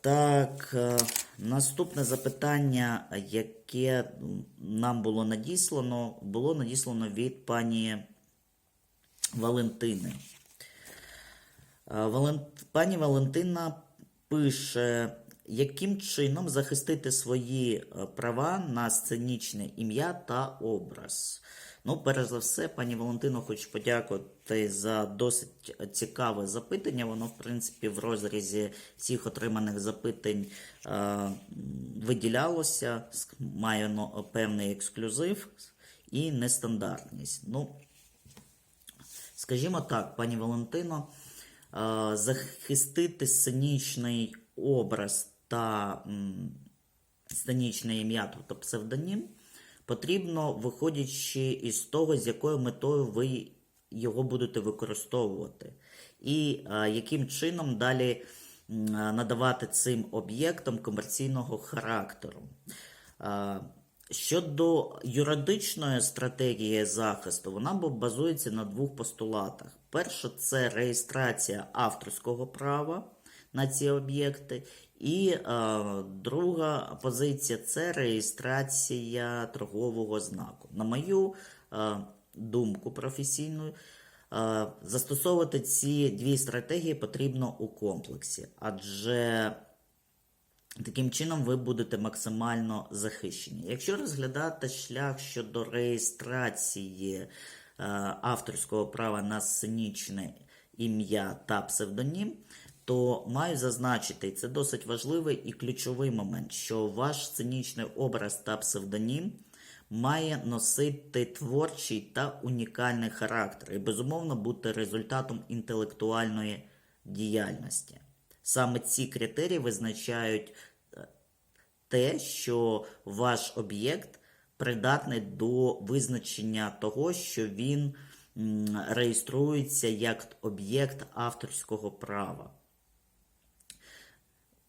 Так, е, наступне запитання, яке нам було надіслано, було надіслано від пані Валентини. Е, Пані Валентина пише, яким чином захистити свої е, права на сценічне ім'я та образ. Ну, перш за все, пані Валентино, хочу подякувати за досить цікаве запитання. Воно, в принципі, в розрізі всіх отриманих запитань е, виділялося, має ну, певний ексклюзив і нестандартність. Ну, Скажімо так, пані Валентино, е, захистити сценічний образ та м, сценічне ім'я, тобто псевдонім, потрібно, виходячи із того, з якою метою ви його будете використовувати, і е, яким чином далі м, надавати цим об'єктам комерційного характеру. Е, Щодо юридичної стратегії захисту, вона базується на двох постулатах. Перше, це реєстрація авторського права на ці об'єкти, і е, друга позиція це реєстрація торгового знаку. На мою е, думку професійну, е, застосовувати ці дві стратегії потрібно у комплексі, адже Таким чином, ви будете максимально захищені. Якщо розглядати шлях щодо реєстрації е, авторського права на сценічне ім'я та псевдонім, то маю зазначити, і це досить важливий і ключовий момент, що ваш сценічний образ та псевдонім має носити творчий та унікальний характер і, безумовно, бути результатом інтелектуальної діяльності. Саме ці критерії визначають е, те, що ваш об'єкт придатний до визначення того, що він реєструється як об'єкт авторського права.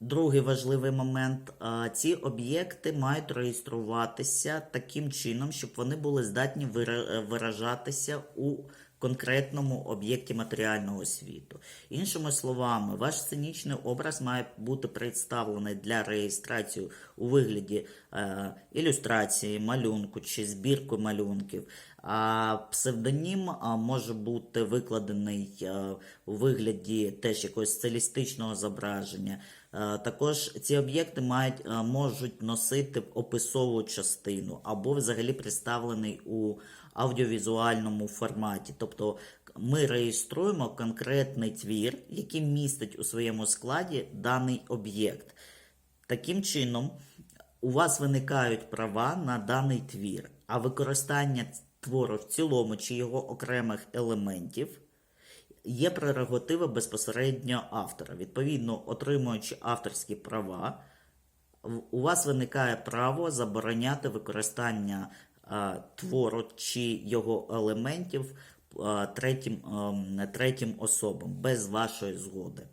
Другий важливий момент: ці об'єкти мають реєструватися таким чином, щоб вони були здатні вира- виражатися у конкретному об'єкті матеріального світу. Іншими словами, ваш сценічний образ має бути представлений для реєстрації у вигляді е, ілюстрації, малюнку чи збірки малюнків. А псевдонім може бути викладений е, у вигляді теж якогось стилістичного зображення. Е, Також ці об'єкти мають, е, можуть носити описову частину або взагалі представлений у аудіовізуальному форматі. Тобто ми реєструємо конкретний твір, який містить у своєму складі даний об'єкт. Таким чином, у вас виникають права на даний твір, а використання твору в цілому чи його окремих елементів є прерогатива безпосередньо автора. Відповідно, отримуючи авторські права, у вас виникає право забороняти використання твору чи його елементів третім, третім особам без вашої згоди.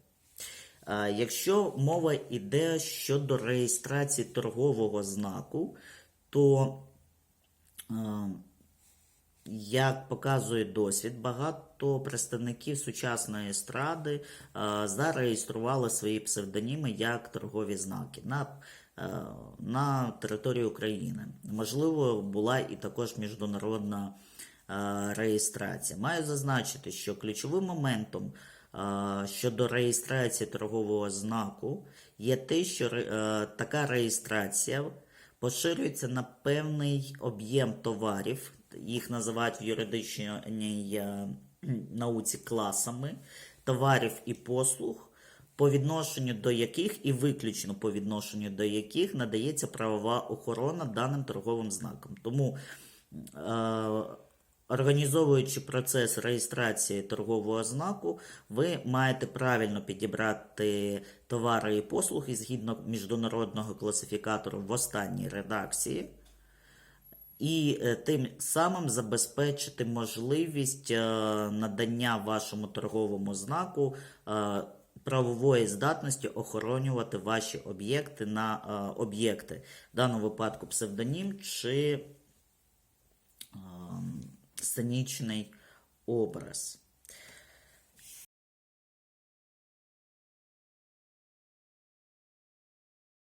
Якщо мова йде щодо реєстрації торгового знаку, то як показує досвід, багато представників сучасної естради зареєстрували свої псевдоніми як торгові знаки на, е, території України. Можливо, була і також міжнародна е, реєстрація. Маю зазначити, що ключовим моментом е, щодо реєстрації торгового знаку є те, що така реєстрація поширюється на певний об'єм товарів, їх називають в юридичній науці класами, товарів і послуг, по відношенню до яких і виключно по відношенню до яких надається правова охорона даним торговим знаком. Тому е, Організовуючи процес реєстрації торгового знаку, ви маєте правильно підібрати товари і послуги згідно міжнародного класифікатору в останній редакції, і е, тим самим забезпечити можливість е, надання вашому торговому знаку е, правової здатності охоронювати ваші об'єкти на е, об'єкти, в даному випадку псевдонім чи ем, сценічний образ.